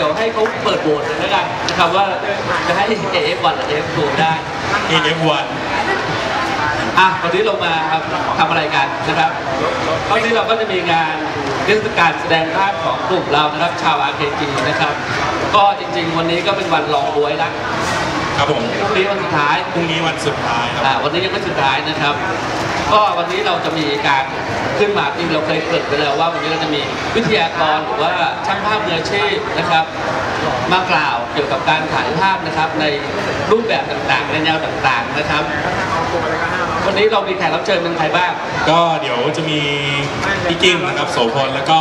ดี๋ยวให้เขาเปิดโหวตเลยแล้วกันนะครับว่าจะให้ AF1 หรือ AF2 ได้ AF1 อะวันนี้เรามาทำอะไรกันนะครับวันนี้เราก็จะมีงานเทศกาลแสดงภาพของกลุ่มเรานะครับ ชาว RKG นะครับ ก็จริง ๆ วันนี้ก็เป็นวันรองบวยแล้วครับผมพรุ่งนี้วันสุดท้ายพรุ่งนี้วันสุดท้ายครับอ่าวันนี้ยังไม่สุดท้ายนะครับ ก็วันนี้เราจะมีการขึ้นมาที่เราเคยเกิดไปแล้วว่าวันนี้เราจะมีวิทยากรหรือว่าช่างภาพมืออาชีพนะครับ มากล่าวเกี่ยวกับการถ่ายภาพนะครับ ในรูปแบบต่างๆในแนวต่างๆนะครับวันนี้เรามีแขกรับเชิญเป็นใครบ้าง ก็เดี๋ยวจะมีพี่กิ้งนะครับโสพลแล้วก็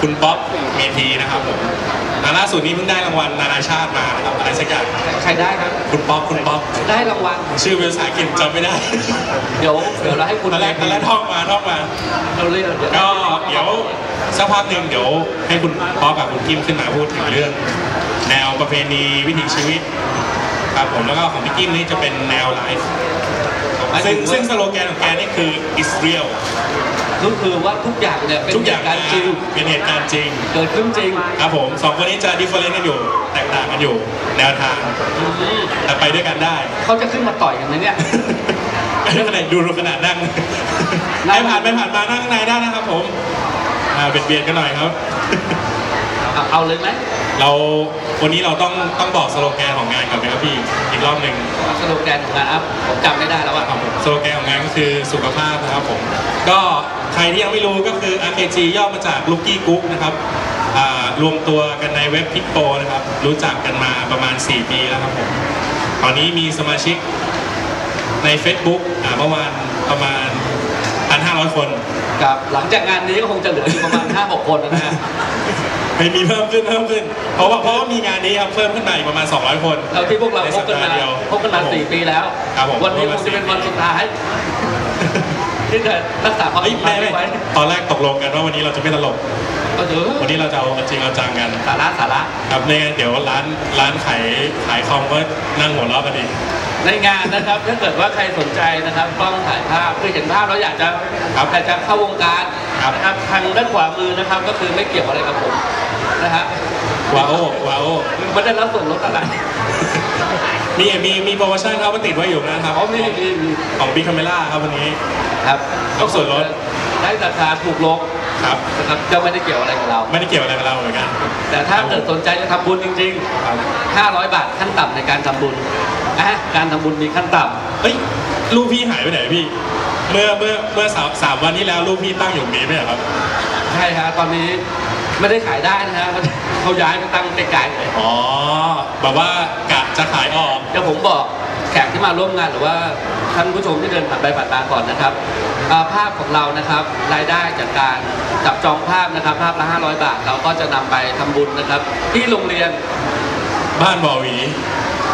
คุณป๊อปเมทีนะครับผมอ่าล่าสุดนี้เพิ่งได้รางวัลนานาชาติมานะครับอะไรสักอย่างใครได้ครับ คุณป๊อปคุณป๊อปได้รางวัลชื่อเป็นภาษาอังกฤษจำไม่ได้ เดี๋ยวเดี๋ยวเราให้คุณตอนแรกตอนแรกท่องมาท่องมาเราเรียกเดี๋ยวก็เดี๋ยวสักพักหนึ่งเดี๋ยวให้คุณป๊อปกับคุณกิมขึ้นมาพูดถึงเรื่อง แนวประเพณีวิถีชีวิตครับผมแล้วก็ของพี่กิมนี่จะเป็นแนวไลฟ์ซึ่งซึ่งสโลแกนของแกนี่คือ is real ก็คือว่าทุกอย่างเนี่ยเป็นทุกอย่างการจริงเป็นเหตุการณ์จริงเกิดขึ้นจริงครับผมสองคนนี้จะดิฟเฟอเรนต์กันอยู่ แตกต่างกันอยู่ แนวทางอืมแต่ไปด้วยกันได้ เขาจะขึ้นมาต่อยกันไหมเนี่ยเรื่องขนาดดูดูขนาดนั่งใครผ่านไปผ่านมานั่งข้างในได้นะครับผมอ่าเบียดเบียดกันหน่อยครับเอาเอาเลยไหมเราวันนี้เราต้องต้องบอกสโลแกนของงานก่อนไหมครับพี่อีกรอบหนึ่งสโลแกนของงานครับผมจำไม่ได้แล้วว่าครับผมสโลแกนของงานก็คือสุขภาพนะครับผมก็ ใครที่ยังไม่รู้ก็คือ RKG ย่อมาจาก Lucky Group นะครับอ่ารวมตัวกันในเว็บพิกโปนะครับ รู้จักกันมาประมาณ 4 ปีแล้วครับผม ตอนนี้มีสมาชิกใน Facebook อ่าเมื่อวานประมาณ 1,500 คนครับหลังจากงานนี้ก็คงจะเหลืออยู่ประมาณ 5 6 คนนะฮะไม่มีเพิ่มขึ้นเพิ่มขึ้น เพราะว่าเพราะว่ามีงานนี้ครับเพิ่มขึ้นมาอีกประมาณ 200 คนเราที่พวกเราในพสับปกันดามาห์เดียวพบกันมา 4 ปีแล้วครับผมวันนี้คงจะเป็นวันสุดท้าย ที่จะรักษาความเฮ้ยสัมพัไม่นธ์ไม่ไว้ตอนแรกตกลงกันว่าวันนี้เราจะไม่ตลกก็ถือวันนี้เราจะเอาจริงเอาจังกันสาระสาระครับเนี่ยเดี๋ยวร้านร้านขายขายคอมก็นั่งหัวเราะกันอีกในงานนะครับถ้าเกิดว่าใครสนใจนะครับกล้องถ่ายภาพคือเห็นภาพแล้วอยากจะครับอยากจะเข้าวงการครับนะครับทางด้านขวามือนะครับก็คือไม่เกี่ยวอะไรกับผมนะฮะว้าวว้าวไม่ได้รับส่วนลดอะไร มีมีมีโปรโมชั่นครับมาติดไว้อยู่นะครับเขามีมีมีของบิ๊กคาเมล่าครับวันนี้ ครับลดส่วนลดได้ราคาถูกลงครับนะครับจะไม่ได้เกี่ยวอะไรกับเรา ไม่ได้เกี่ยวอะไรกับเราเหมือนกัน แต่ถ้าเกิดสนใจจะทำบุญจริงครับๆ500 บาทขั้นต่ำในการทำบุญอะการทำบุญมีขั้นต่เฮ้ยรูปพี่หายไปไหนพี่ เมื่อเมื่อเมื่อสามสามวันที่แล้วรูปพี่ตั้งอยู่ตรงนี้ไม่ใช่เหรอครับำใช่ฮะตอนนี้ ไม่ได้ขายได้นะฮะเขาย้ายไปตั้งไกลๆเลยอ๋อแบบว่ากะจะขายออกเดี๋ยวผมบอกแขกที่มาร่วมงานหรือว่าท่านผู้ชมที่เดินผ่านไปผ่านมาก่อนนะครับอ่าภาพของเรานะครับรายได้จากการจับจองภาพนะครับ ภาพละ 500 บาท เราก็จะนำไปทำบุญนะครับ ที่โรงเรียนบ้านบ่อหวี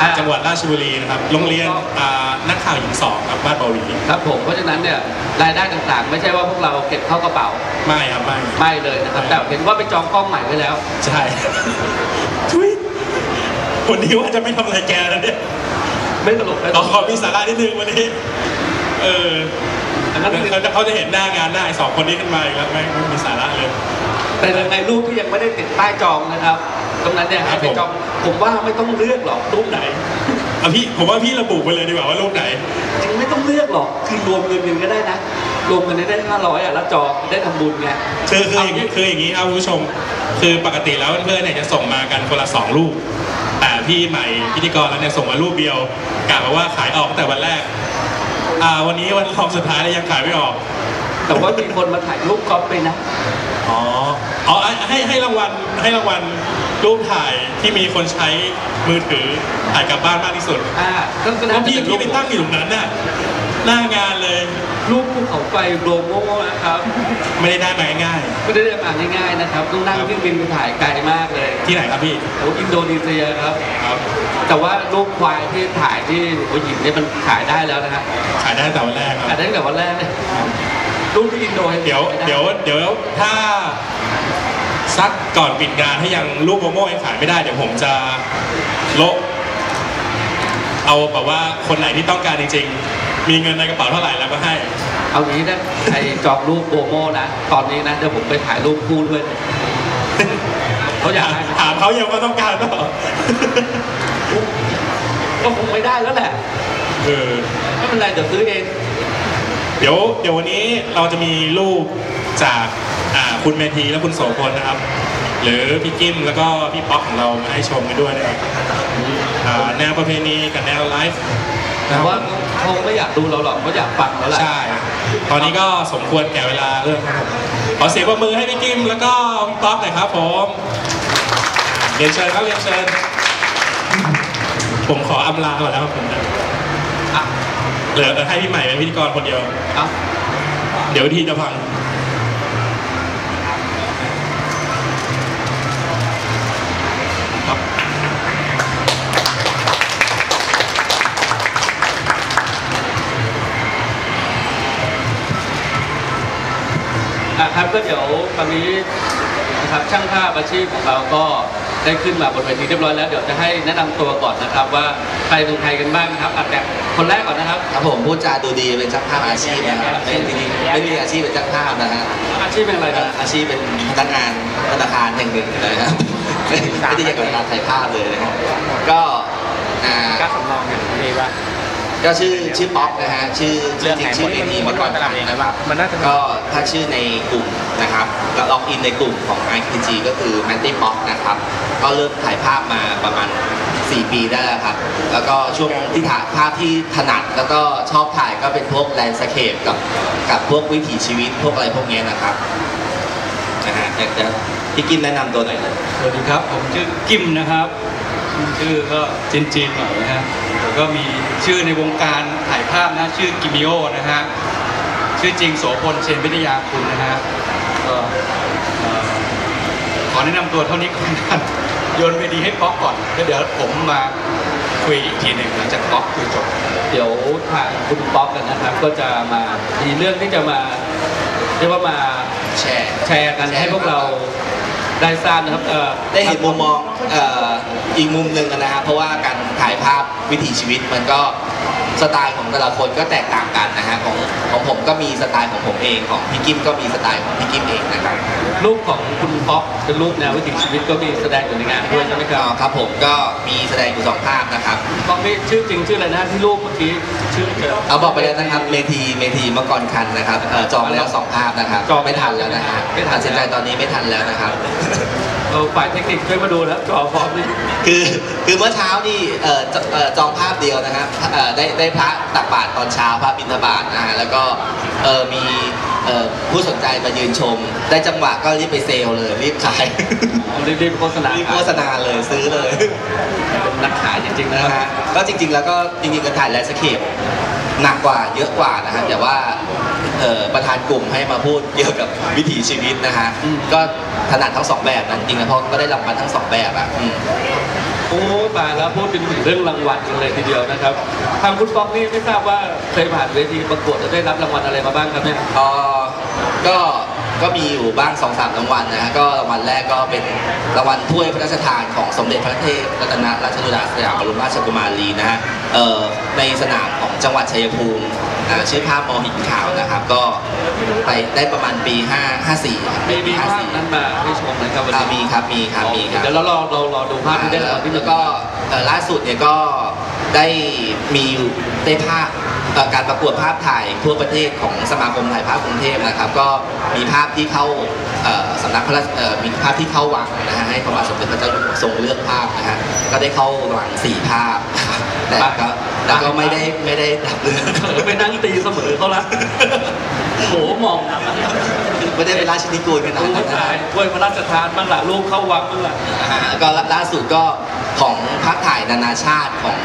อ่าจังหวัดราชบุรีนะครับ โรงเรียนอ่านักข่าวหญิงสองครับบ้านบ่อหวีครับผม เพราะฉะนั้นเนี่ยรายได้ต่างๆ ไม่ใช่ว่าพวกเราเก็บเข้ากระเป๋า ไม่ครับไม่ไม่เลยนะครับ แต่เห็นว่าไปจองกล้องใหม่ไว้แล้ว ใช่ทุยวันนี้ว่าจะไม่ทำอะไรแกแล้วเนี่ยไม่ตลกเลยขอขอมีสาระนิดนึงวันนี้ เอออันนั้นเขาจะเขาจะเห็นหน้างานหน้าไอ้สองคนนี้ขึ้นมาอีกแล้วไม่งไม่มีสาระเลย แต่ในรูปที่ยังไม่ได้ติดป้ายจองนะครับ ตรงนั้นเนี่ยครัให้บไปผมจองผมว่าไม่ต้องเลือกหรอกรูปไหนเอาพี่ผมว่าพี่ระบุไปเลยดีกว่าว่ารูปไหน จริงไม่ต้องเลือกหรอกคือรวมเงินเงินก็ได้นะรวมเงินได้ห้าร้อยอะแล้วจองได้ทำบุญไงคือคืออย่างนี้คืออย่างนี้ครับคุณผู้ชม คือปกติแล้วเพื่อนๆเนี่ยจะส่งมากันคนละสองรูปแต่พี่ใหม่พิธีกรแล้วเนี่ยส่งมารูปเดียวกะมาว่าขายออกตั้งแต่วันแรกอ่าวันนี้วันรองสุดท้ายแล้วยังขายไม่ออก แต่ว่ามีคนมาถ่ายรูปก๊อปไปนะ อ๋ออ๋อให้ให้รางวัลให้รางวัลรูปถ่ายที่มีคนใช้มือถือถ่ายกลับบ้านมากที่สุดอ่าก็ก็เพน่าราะจะพี่เป็นรูพี่ปไปตั้งอยู่ตรงนั้นน่ะหน้างานเลยรูปภูเขาไฟโดมโง่ๆนะครับไม่ได้ได้มาง่ายไม่ได้เรียกอ่านง่ายๆนะครับ ต้องนั่งเครื่องบินไปถ่ายไกลมากเลยๆที่ไหนครับพี่โอ้อินโดนีเซียครับ ครับแต่ว่ารูปควายที่ถ่ายที่หัวหินเนี่ยมันขายได้แล้วนะฮะขายได้ตั้งแต่วันแรกคขายรับได้ตั้งแต่วันแรกเลย รูปที่อินโดนีซีเดี๋ยวขาไเดี๋ยวเดี๋ยวถ้าสักก่อนปิดงานถ้ายังรูปโมโม่ยังขายไม่ได้เดี๋ยวผมจะโละเอาแบบว่าคนไหนที่ต้องการจริงๆ มีเงินในกระเป๋าเท่าไหร่แล้วก็ให้ เอางี้นะใครจองรูปโบโมนะ ตอนนี้นะเดี๋ยวผมไปถ่ายรูปคู่ด้วยเขาอยากให้ถามเขายังว่าต้องการเปล่าก็คงไม่ได้แล้วแหละเออไม่เป็นไรเดี๋ยวซื้อเอง เดี๋ยวเดี๋ยววันนี้เราจะมีรูปจากอ่าคุณเมธีและคุณโสพลนะครับ หรือพี่กิมแล้วก็พี่ป๊อกของเรามาให้ชมกันด้วยนะครับอ่าแนวประเพณีกับแนวไลฟ์แต่ว่าเขาไม่อยากดูเราหรอกเขาอยากฟังแล้วแหละใช่ ตอนนี้ก็สมควรแก่เวลาเริ่มครับผมขอเสียงปรบมือให้พี่กิมแล้วก็พี่ป๊อกหน่อยครับผมเรียนเชิญครับเรียนเชิญผมขออำลาก่อนนะครับผมอะ เหลือให้พี่ใหม่เป็นพิธีกรคนเดียวเอาเดี๋ยวทีจะพังอะครับก็เดี๋ยวตอนนี้นะครับช่างภาพอาชีพของเราก็ ได้ขึ้นมาบนเวทีเรียบร้อยแล้วเดี๋ยวจะให้แนะนำตัวก่อนนะครับว่าใครเป็นใครกันบ้างนะครับอัดแต่คนแรกก่อนนะครับ ครับผมพูดจาดูดีเป็นช่างภาพอาชีพนะครับไม่จริงๆไม่มีอาชีพเป็นช่างภาพนะฮะอาชีพเป็นอะไรนะอาชีพเป็นพนักงานธนาคารแห่งหนึ่งนะครับไม่ไม่ได้เกี่ยวกับการถ่ายภาพเลยนะครับก็อ่า ก็สำรองอย่างนี้ว่า ก็ชื่อชื่อป๊อกนะฮะชื่อชื่อจริงชื่อเอนีมาก่อนตลาดเองนะครับมันน่าจะก็ถ้าชื่อในกลุ่มนะครับก็ล็อกอินในกลุ่มของ IPG ก็คือ m a t t y Pop นะครับก็เริ่มถ่ายภาพมาประมาณ 4 ปีได้แล้วครับ แล้วก็ช่วงที่ถ่ายภาพที่ถนัดแล้วก็ชอบถ่ายก็เป็นพวกแลนด์สเคปกับกับพวกวิถีชีวิตพวกอะไรพวกเนี้ยนะครับนะฮะอยากจะพี่กิมแนะนำตัวหน่อยเลยสวัสดีครับ ผมชื่อกิมนะครับ ชื่อก็จีนจีนๆหน่อยนะฮะแต่ ก็มีชื่อในวงการถ่ายภาพนะชื่อกิมิโอนะฮะชื่อจริงโสพลเชนวิทยาคุณนะฮะก็เอ่อขอแนะนำตัวเท่านี้ก่อนนะโยนเวทีให้ป๊อกก่อนแล้วเดี๋ยวผมมาคุยอีกทีหนึ่งหลังจากป๊อกคุยจบเดี๋ยวทางคุณป๊อกกันนะครับ ก็จะมามีเรื่องที่จะมาเรียกว่ามาแชร์แชร์กันให้พวกเรา ได้ทราบนะครับได้เห็นมุมมองอีกมุมหนึ่งนะครับเพราะว่าการถ่ายภาพวิถีชีวิตมันก็สไตล์ของแต่ละคนก็แตกต่างกันนะฮะของของผมก็มีสไตล์ของผมเองของพี่กิมก็มีสไตล์ของพี่กิมเองนะครับ รูปของคุณป๊อกเป็นรูปแนววิถีชีวิตก็มีแสดงอยู่ในงานด้วยใช่ไหมคก็รับครับผมก็มีแสดงอยู่สองภาพนะครับป๊อกนี่ชื่อจริงชื่ออะไรนะที่รูปเมื่อกี้ชื่อเจอเอาบอกไปแล้วนะครับเมทีเมทีเมื่อก่อนคันนะครับเอ่อจองแล้วสองภาพนะครับจองไม่ทันแล้วนะฮะไม่ทันตัดสินใจตอนนี้ไม่ทันแล้วนะครับเราฝ่ายเทคนิคช่วยมาดูนะครับจอพร้อมนี่คือคือเมื่อเช้านี่เอ่อจเอ่อจองภาพเดียวนะครับเอ่อได้ได้พระตักบาตรตอนเช้าพระบิณฑบาตนะฮะแล้วก็เอ่อมีเอ่อ ผู้สนใจมายืนชม ได้จังหวะก็รีบไปเซลล์เลยรีบขายรีบๆโฆษณารีบโฆษณาเลยซื้อเลยเป็นนักขายจริงๆนะนะครัฮะบก็จริง ๆ แล้วก็จริงๆก็ถ่ายแลนด์สเคปหนักกว่าเยอะกว่านะฮะแต่ว่าเอ่อประธานกลุ่มให้มาพูดเกี่ยวกับวิถีชีวิตนะฮะก็ถนัดทั้งสองแบบนะจริงๆนะเพราะก็ได้รางวัลทั้งสองแบบอะ โอ้ตายแล้วพูดถึงเรื่องรางวัลกันเลยทีเดียวนะครับ ทางคุณป๊อกนี่ไม่ทราบว่าเคยผ่านเวทีประกวดแล้วได้รับรางวัลอะไรมาบ้างครับเนี่ย เอ่อก็ ก็มีอยู่บ้างสองสามรางวัลนะฮะก็รางวัลแรกก็เป็นรางวัลถ้วยพระราชทานของสมเด็จพระเทพรัตนราชสุดาสยามบรมราชกุมารีนะฮะเอ่อในสนามของจังหวัดชัยภูมิอ่าชื่อภาพมอหินขาวนะครับ ก็ไปได้ประมาณปี 5 54ครับมีมีภาพ54นั้นมาให้ชมนะครับวันอ่านี้มีครับมีครับมีครับเดี๋ยวเรารอเรารอดูภาพที่ได้รางวัลที่หนึ่แล้งวก็เอ่อล่าสุดเนี่ยก็ได้มีอยู่ได้ภาพเอ่อ การประกวดภาพถ่ายทั่วประเทศของสมาคมถ่ายภาพกรุงเทพนะครับ ก็มีภาพที่เข้าเอ่อสำนักพระราชเอ่อมีภาพที่เข้าวังนะฮะให้พระบาทสมเด็จพระเจ้าอยู่หัวทรงเลือกภาพนะฮะก็ได้เข้าวังสี่ภาพนะครับแต่ก็แต่ก็ไม่ได้ไม่ได้รับเลือกเผลอไปนั่งตีเสมอเขาละโอ้โหมองไม่ได้เป็นราชนิกูลขนาดรู้นั้นนะตาฮะยถ้วยพระราชทานบ้างละลูกเข้าวังบ้างละอ่าก็ล่าสุดก็ของภาพถ่ายนานาชาติของ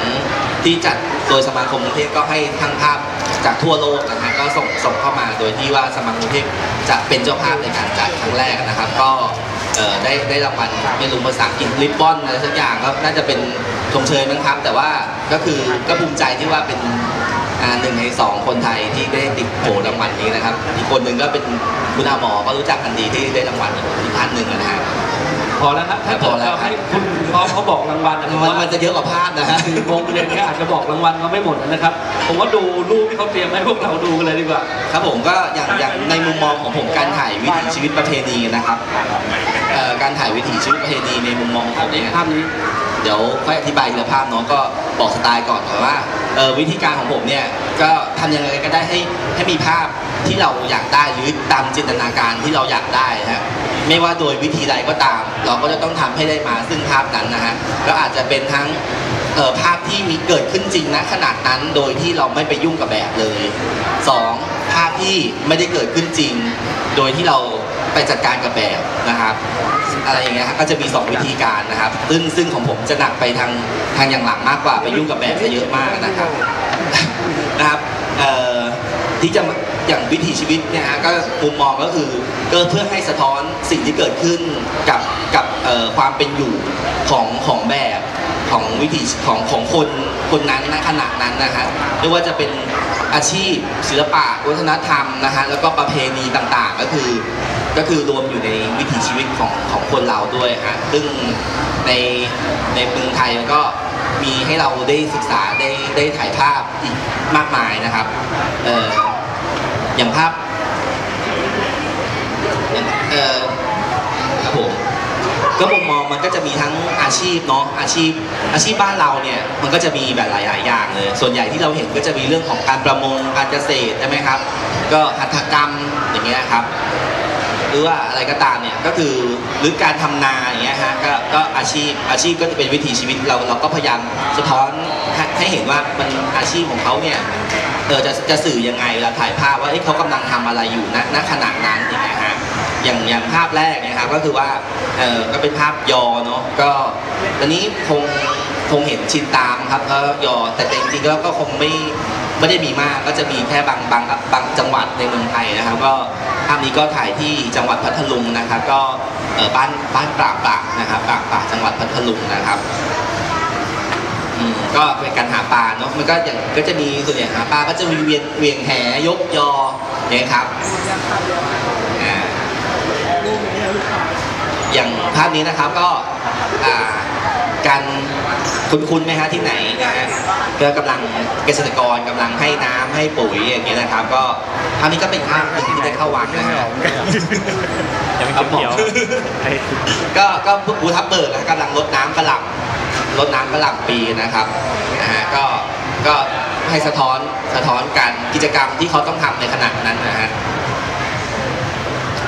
ที่จัด โดยสมาคมกรุงเทพก็ให้ทั้งภาพจากทั่วโลกนะฮะก็ส่งส่งเข้ามาโดยที่ว่าสมาคมกรุงเทพจะเป็นเจ้าภาพในการจัดครั้งแรกนะครับ ก็เอ่อได้ได้รางวัลไม่รู้ภาษาอังกฤษริบบอนอะไรสักอย่างก็น่าจะเป็นชมเชยมั้งครับ แต่ว่าก็คือก็ภูมิใจที่ว่าเป็นอ่าหนึ่งในสองคนไทยที่ได้ติดโผรางวัลนี้นะครับ อีกคนหนึ่งก็เป็นคุณอาหมอก็รู้จักกันดีที่ได้รางวัลอีกท่านหนึ่งนะฮะพอแล้วครับถ้าพเกิอดแล้วเราให้คุณ ป๊อกเขาบอกรางวัลนะผมมันว่ามันจะเยอะกว่าภาพนะฮะคือวงเรียนเนี้อาจจะบอกรางวัลเขาไม่หมดนะครับ ผมว่าดูรูปที่เขาเตรียมให้พวกเราดูกันเลยดีกว่า ครับผมก็อย่างอย่างในมุมมองของผมการถ่ายวิถีชีวิตประเพณีนะครับเอ่อ การถ่ายวิถีชีวิตประเพณีในมุมมองขภาอพงนี้เนี่ยภาพนี้ เดี๋ยวค่อยอธิบายทีละภาพเนาะก็บอกสไตล์ก่อนก่อนว่าเออวิธีการของผมเนี่ยก็ทำยังไงก็ได้ให้ให้มีภาพที่เราอยากได้หรือตามจินตนาการที่เราอยากได้นะฮะไม่ว่าโดยวิธีใดก็ตาม เราก็จะต้องทำให้ได้มาซึ่งภาพนั้นนะฮะก็อาจจะเป็นทั้งเอ่อภาพที่มีเกิดขึ้นจริงนะขนาดนั้นโดยที่เราไม่ไปยุ่งกับแบบเลยสองภาพที่ไม่ได้เกิดขึ้นจริง โดยที่เรา ไปจัดการกับแบบนะครับ อะไรอย่างเงี้ยครับก็จะมี 2 วิธีการนะครับ ซึ่งซึ่งของผมจะหนักไปทางทางอย่างหลังมากกว่าไปยุ่งกับแบบซะเยอะมากนะครับนะครับที่จะอย่างวิถีชีวิตเนี่ยฮะก็มุมมองก็คือก็เพื่อให้สะท้อนสิ่งที่เกิดขึ้นกับกับความเป็นอยู่ของของแบบของวิถีของของคนคนนั้นณขณะนั้นนะฮะไม่ว่าจะเป็นอาชีพศิลปะวัฒนธรรมนะฮะแล้วก็ประเพณีต่างๆ ก็คือ ก็คือรวมอยู่ในวิถีชีวิตของของคนเราด้วยฮะซึ่งในในเมืองไทยมันก็มีให้เราได้ศึกษาได้ได้ถ่ายภาพอีกมากมายนะครับเอ่ออย่างภาพเอ่อครับผมก็มุมมองมันก็จะมีทั้งอาชีพเนาะอาชีพ อาชีพบ้านเราเนี่ยมันก็จะมีแบบหลายๆอย่างเลยส่วนใหญ่ที่เราเห็นก็จะมีเรื่องของการประมงการเกษตรใช่ไหมครับ ก็หัตถกรรมอย่างเงี้ยครับ หรือว่าอะไรก็ตามเนี่ยก็คือหรือการทำนาอย่างเงี้ยฮะก็ก็อาชีพอาชีพก็จะเป็นวิถีชีวิตเราเราก็พยายามสะท้อนให้ให้เห็นว่ามันอาชีพของเขาเนี่ยเออจะจะสื่อยังไงเวลาถ่ายภาพว่าเอ้ยเขากำลังทำอะไรอยู่ณณขณะนั้นอย่างเงี้ยฮะอย่างอย่างภาพแรกเนะครับก็คือว่าเออก็เป็นภาพยอเนาะก็ตอนนี้คง คงเห็นชินตามครับเพราะยอแต่จริงๆแล้วก็คงไม่ไม่ได้มีมากก็จะมีแค่บางบางบางจังหวัดในเมืองไทยนะครับ ก็ภาพนี้ก็ถ่ายที่จังหวัดพัทลุงนะครับ ก็บ้านบ้านปราบปากนะครับปราบปากจังหวัดพัทลุงนะครับก็เป็นการหาปลาเนาะมันก็อย่างก็จะมีส่วนใหญ่หาปลาก็จะมีเวียนเวียงแหยกยออย่างครับอย่างภาพนี้นะครับก็การ คุ้นๆไหมฮะที่ไหนนะฮะก็กำลังเกษตรกรกำลังให้น้ำให้ปุ๋ยอย่างเงี้ยนะครับ ก็ภาพนี้ก็เป็นภาพหนึ่งที่ได้เข้าวังนะฮะครับผมก็ก็ภูทับเบิกนะกำลังรดน้ำกระหล่ำรดน้ำกระหล่ำปีนะครับนะฮะก็ก็ให้สะท้อนสะท้อนการกิจกรรมที่เขาต้องทำในขณะนั้นนะฮะ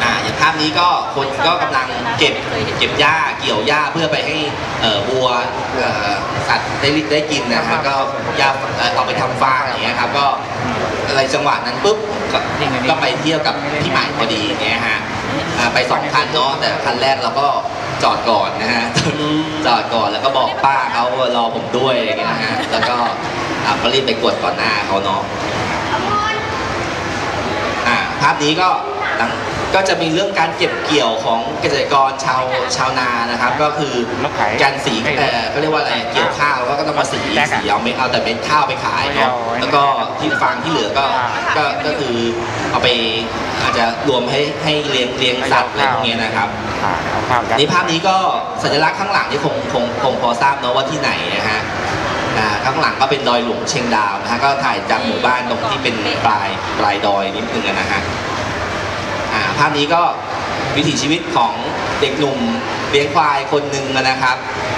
อ่าอย่างภาพนี้ก็คนก็กำลังเก็บเก็บหญ้าเกี่ยวหญ้าเพื่อไปให้เอ่อวัวเอ่อสัตว์ได้ได้กินนะฮะก็หญ้าเอ่อเอาไปทำฟางอย่างเงี้ยครับก็อะไรจังหวะนั้นปุ๊บก็ก็ไปเที่ยวกับพี่ใหม่พอดีอย่างเงี้ยฮะอ่าไปสองคันเนาะแต่คันแรกเราก็จอดก่อนนะฮะ จอดก่อนแล้วก็บอกป้าเขาว่ารอผมด้วยอย่างเงี้ยนะฮะแล้วก็อ่าก็รีบไปกดก่อนหน้าเขาเนาะ อ่าภาพนี้ก็หลัง ก็จะมีเรื่องการเก็บเกี่ยวของเกษตรกรชาวชาวนานะครับ ก็คือการสีเอ่อก็เรียกว่าอะไรเกี่ยวข้าวแล้วก็ต้องมาสีสีเอาเม็ดเอาแต่เม็ดข้าวไปขายเนาะแล้วก็ที่ฟางที่เหลือก็ก็ก็คือเอาไปอาจจะรวมให้ให้เลี้ยงเลี้ยงสัตว์อะไรพวกเนี้ยนะครับนี่ภาพนี้ก็สัญลักษณ์ข้างหลังนี่คงคงคงพอทราบเนอะว่าที่ไหนนะฮะอ่าข้างหลังก็เป็นดอยหลวงเชียงดาวนะฮะก็ถ่ายจากหมู่บ้านตรงที่เป็นปลายปลายดอยนิดนึงอะนะฮะอ่า ภาพนี้ก็วิถีชีวิตของเด็กหนุ่มเลี้ยงควายคนหนึ่งนะครับ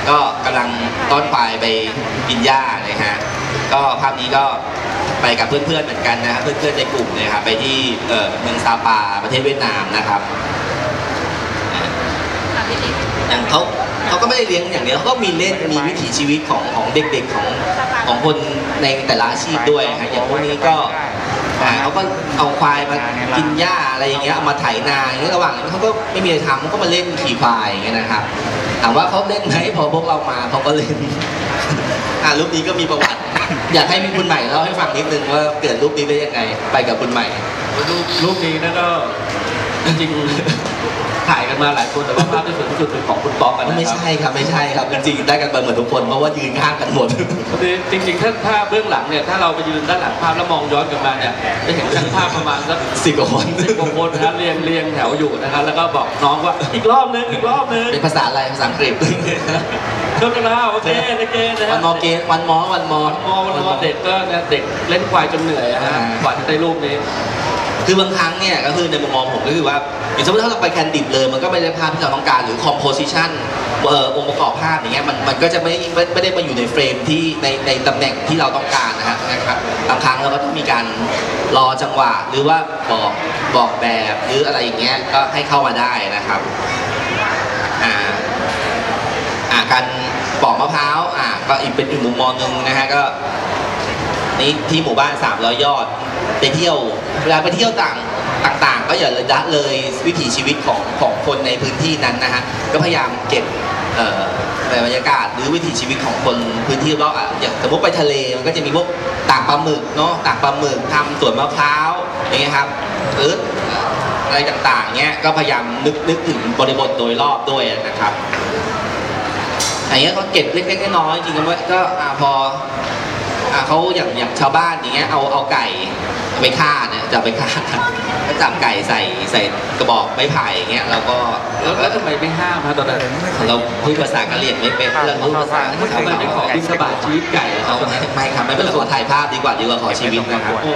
ก็กำลังต้อนควายไปกินหญ้านะฮะก็ภาพนี้ก็ไปกับเพื่อนๆเหมือนกันนะครับเพื่อนๆในกลุ่มเนี่ยครับไปที่เอ่อเมืองซาปาประเทศเวียดนามนะครับ อย่างเขาเขาก็ไม่ได้เลี้ยงอย่างเดียวเขาก็มีเล่นมีวิถีชีวิตของของเด็กๆของของคนในแต่ละอาชีพด้วยฮะอย่างพวกนี้ก็ อ่าเขาก็เอาควายมากินหญ้าอะไรอย่างเงี้ยเอามาไถนาอย่างเงี้ยระหว่างนั้นเขาก็ไม่มีอะไรทำเขาก็มาเล่นขี่ควายอย่างเงี้ยนะครับถามว่าเขาเล่นไหมพอพวกเรามาเขาก็เล่นอ่ารูปนี้ก็มีประวัติ อยากให้มีคุณใหม่เล่าให้ฟังนิดนึงว่าเกิดรูปนี้ได้ยังไง ไปกับคุณใหม่รูปนี้นะก็จริง ถ่ายกันมาหลายคนแต่ว่าภาพที่สวยที่สุดเป็นของคุณป๊อกกันนะครับไม่ใช่ครับไม่ใช่ครับจริงๆได้กันไปเหมือนทุกคนเพราะว่ายืนข้างกันหมดคือจริงๆถ้าภาพเบื้องหลังเนี่ยถ้าเราไปยืนด้านหลังภาพแล้วมองย้อนกลับมาเนี่ยจะเห็นช่างภาพประมาณสักสิบกว่าคนสิบกว่าคนนะครับเรียงเรียงแถวอยู่นะครับแล้วก็บอกน้องว่าอีกรอบนึงอีกรอบนึงเป็นภาษาอะไรภาษาอังกฤษเครื่องกันแล้วโอเคโอเคนะควัรับนมอเกนวันมอวันมอวันมอวันมอเด็กก็เนี่ยเด็กเล่นควายจนเหนื่อยอะฮะอ่ากว่าจะได้รูปนี้ คือบางครั้งเนี่ยก็คือในมุมมองผมก็คือว่าอย่างสมมติถ้าเราไปแคนดิดเลย มันก็ไม่ได้ภาพที่เราต้องการหรือคอมโพสิชันเอ่อองค์ประกอบภาพอย่างเงี้ยมันมันก็จะไม่ไม่ไม่ได้มาอยู่ในเฟรมที่ในในตำแหน่งที่เราต้องการนะฮะนะครับบางครั้งเราก็ต้องมีการรอจังหวะหรือว่าบอกบอกแบบหรืออะไรอย่างเงี้ยก็ให้เข้ามาได้นะครับอ่าอ่าการปอกมะพร้าวอ่าก็อีกเป็นอีกมุมมองหนึ่งนะฮะก็นี่ที่หมู่บ้าน300ยอด ไปเที่ยวเวลาไปเที่ยวต่างต่างๆ ก็อย่าละเลยวิถีชีวิตของของคนในพื้นที่นั้นนะฮะก็พยายามเก็บบรรยากาศหรือวิถีชีวิตของคนพื้นที่รอบอะอย่างสมมติไปทะเลมันก็จะมีพวกตากปลาหมึกเนาะตากปลาหมึกทำสวนมะพร้าวอย่างเงี้ยครับเอออะไรต่างๆเงี้ยก็พยายามนึกนึกถึงบริบทโดยรอบด้วยนะครับอย่างเงี้ยเขาเก็บเล็กๆน้อยๆจริงๆก็ก็อ่าพออ่าเขาอย่างอย่างชาวบ้านอย่างเงี้ยเอาเอาไก่ ไปฆ่าเนี่ยจะเอาไปฆ่าก็จับไก่ใส่ใส่กระบอกไม้ไผ่อย่างเงี้ยเราก็แล้เราวก็แล้วทำไมไม่ห้ามฮะตอนนั้นเราพูดภาษากะเหรี่ยงไม่เป็นเราพูดภาษาทำไมไม่ขอบิณฑบาตชีวิตไก่อะครัเอาบตอนไม่นั้นไม่ครับไม่เป็นไรขอถ่ายภาพดีกว่าดีกว่าขอชีวิตนะครับโอ้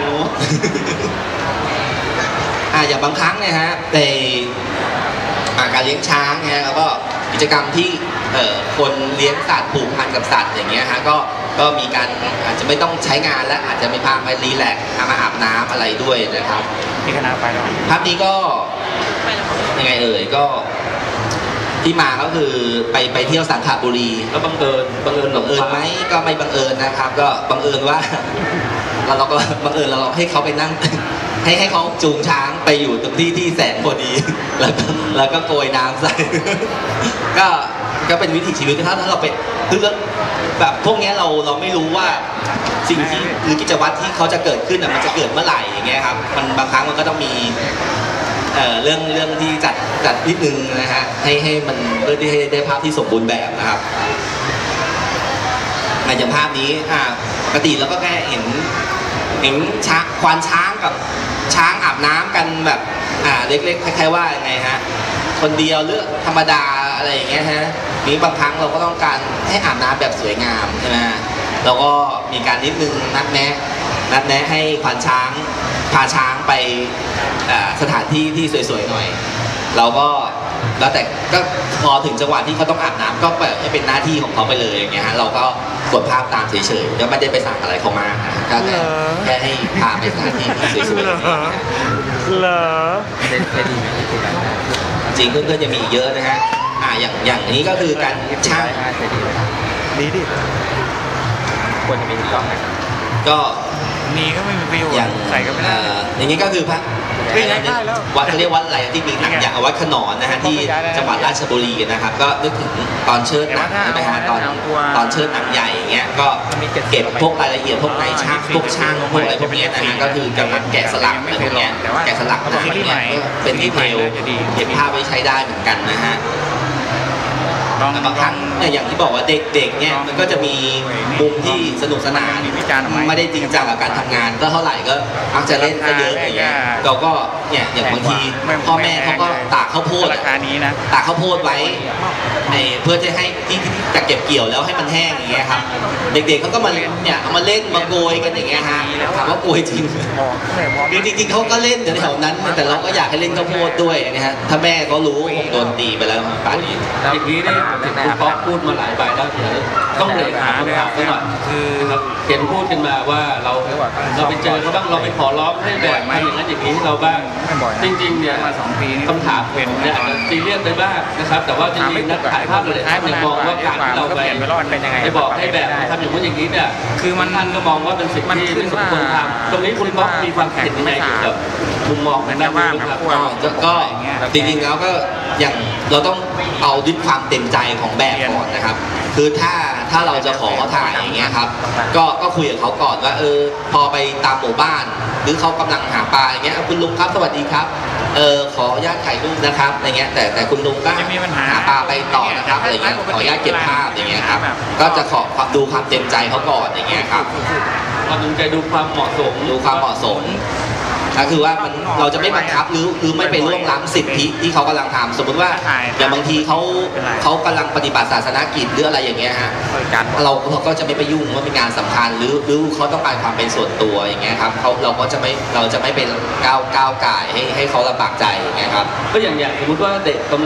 อ่าอย่างบางครั้งเนี่ยฮะในอ่าการเลี้ยงช้างเนี่ยแล้วก็กิจกรรมที่เอ่อคนเลี้ยงสัตว์ผูกพันกับสัตว์อย่างเงี้ยฮะก็ ก็มีการอาจจะไม่ต้องใช้งานและอาจจะมีพาไปรีแลกซ์พามาอาบน้ำอะไรด้วยนะครับที่คณะไปแล้วภาพนี้ก็ยังไงเอ่ยก็ที่มาก็คือไปไปเที่ยวสังขบุรีแล้วบังเอิญบังเอิญหลบังงเอิญไหมก็ไม่บังเอิญนะครับ ก็บังเอิญว่าเราเราก็บังเอิญเราให้เขาไปนั่ง ให้ให้เขาจูงช้างไปอยู่ตรงที่ที่แสงพอดี แล้วก็แล้วก็โกยน้ำใส่ ก็ ก็เป็นวิถีชีวิตถ้าถ้าเราไปคือแบบพวกนี้เราเราไม่รู้ว่าสิ่งที่หรือกิจวัตรที่เขาจะเกิดขึ้นอะมันจะเกิดเมื่อไหร่อย่างเงี้ยครับมันบางครั้งมันก็ต้องมีเอ่อเรื่องเรื่องที่จัดจัดนิดนึงนะฮะให้ให้มันเพื่อที่ให้ได้ภาพที่สมบูรณ์แบบนะครับในอย่างภาพนี้อ่าปกติเราก็แค่เห็นเห็นช้างควานช้างกับช้างอาบน้ำกันแบบอ่าเล็กๆคล้ายๆว่ายังไงฮะคนเดียวหรือธรรมดา อะไรอย่างเงี้ยฮะนี้บางครั้งเราก็ต้องการให้อาบน้ำแบบสวยงามใช่ไหมฮะเราก็มีการนิดนึงนัดแนะนัดแนะให้ควานช้างพาช้างไปเอ่อสถานที่ที่สวยๆหน่อย เราก็แล้วแต่ก็พอถึงจังหวะที่เขาต้องอาบน้ำก็ปล่อยให้เป็นหน้าที่ของเขาไปเลยอย่างเงี้ยฮะเราก็กดภาพตามเฉยๆแล้วไม่ได้ไปสั่งอะไรเขามาฮะก็แค่แค่ให้พาไปสถานที่ที่สวยๆอย่างเงี้ยฮะเหรอจริงเพื่อนๆยังมีอีกเยอะนะฮะ อ่าอย่างอย่างนี้ก็คือการช่างดีดิควรจะมีกล้องไหมก็มีก็ไม่มีประโยชน์อย่างใส่ก็ไม่ได้เอ่ออย่างนี้ก็คือพระเฮ้ยย้ายได้แล้ววัดเขาเรียกวัดอะไรที่มีหนังอย่างวัดขนอนนะฮะที่จังหวัดราชบุรีนะครับ ก็นึกถึงตอนเชิดหนังใช่ไหมฮะตอนตอนเชิดหนังใหญ่อย่างเงี้ยก็เก็บพวกรายละเอียดพวกนายช่างพวกช่างพวกอะไรพวกเนี้ยนะฮะก็คือกำลังแกะสลักอะไรพวกเนี้ยแกะสลักหนังเนี้ยก็เป็นดีเทลเก็บภาพไว้ใช้ได้เหมือนกันนะฮะ ลอ งแต่บางครั้งเนี่ยอย่างที่บอกว่าเด็กๆเนี่ยมันก็จะมีมุมที่สนุกสนานวิจารณ์ออกมาไม่ได้จริงจังกับการทำงานก็เท่าไหร่ก็มักจะเล่นก็เยอะอย่างเงี้ยเราก็เนี่ยอย่างบางทีพ่อแม่เขาก็ตากข้าวโพดราคานี้นะตากข้าวโพดไว้ในเพื่อจะให้ที่ที่จะเก็บเกี่ยวแล้วให้มันแห้งอย่างเงี้ยครับ เด็กๆเขาก็มาเนี่ยเอามาเล่นมาโกยกันอย่างเงี้ยฮะถามว่าโกยจริงจริงๆเขาก็เล่นแถวๆนั้น แต่เราก็อยากให้เล่นข้าวโพดด้วยนะฮะถ้าแม่เขารู้คงโดนตีไปแล้วป่านนี้อย่างนี้นี่ถึงคุณป๊อกพูดมาหลายใบแล้วเดี๋ยวต้องเบรกหาคำถามซะหน่อยคือนะครับเห็นพูดกันมาว่าเราเราไปเจอเขาบ้างเราไปขอร้องให้แบบทำอย่างนั้นอย่างนี้ให้เราบ้างไม่บ่อยนะจริงๆเนี่ยมาสองปีนี่คำถามผมเนี่ยอาจจะซีเรียสไปบ้างนะครับ แต่ว่าจริงๆนักถ่ายภาพเลยท่านเนี่ยมองว่าการที่เราไปเปลี่ยนไปรอดเป็นยังไงไปบอกให้แบบทำอย่างนู้นอย่างนี้เนี่ยคือมันท่านก็มองว่าเป็นสิ่งมันที่ขึ้ไม่นสมควรว่าทำตรงนี้คุณป๊อกมีความเห็นยังไงเกี่ยวกับมุมมองของด้านนี้บ้างครับก็ก็ก็จริงๆแล้วก็อย่างเราต้อง เอาด้วยความเต็มใจของแบบก่อนนะครับ คือถ้าถ้าเราจะขอถ่ายอย่างเงี้ยครับก็ก็คุยกับเขาก่อนว่าเออ พอไปตามหมู่บ้าน หรือเขากำลังหาปลาอย่างเงี้ยคุณลุงครับสวัสดีครับเออขออนุญาตถ่ายรูปนะครับอย่างเงี้ยแต่แต่คุณลุงก็จะมีปัญหาหาปลาไปต่อนะครับอะไรเงี้ยขออนุญาตเก็บภาพอย่างเงี้ยครับก็จะขอความดูความเต็มใจเขาก่อนอย่างเงี้ยครับความสนใจดูความเหมาะสมดูความเหมาะสม ก็คือว่ามันเราจะไม่บังคับหรือหรือไม่ไปล่วงล้ำสิทธิที่เขากำลังทำสมมติว่าอย่างบางทีเขาเขากำลังปฏิบัติศาสนกิจหรืออะไรอย่างเงี้ยฮะการเราเราก็จะไม่ไปยุ่งว่าเป็นงานสำคัญ หรือหรือเขาต้องการความเป็นส่วนตัวอย่างเงี้ยครับเขาเราก็จะไม่เราจะไม่เป็นก้าวก้าวไก่ายให้ให้เขาลำบากใจอย่างเงี้ยครับก็อย่างอย่างสมมติว่าเด็กกำลัง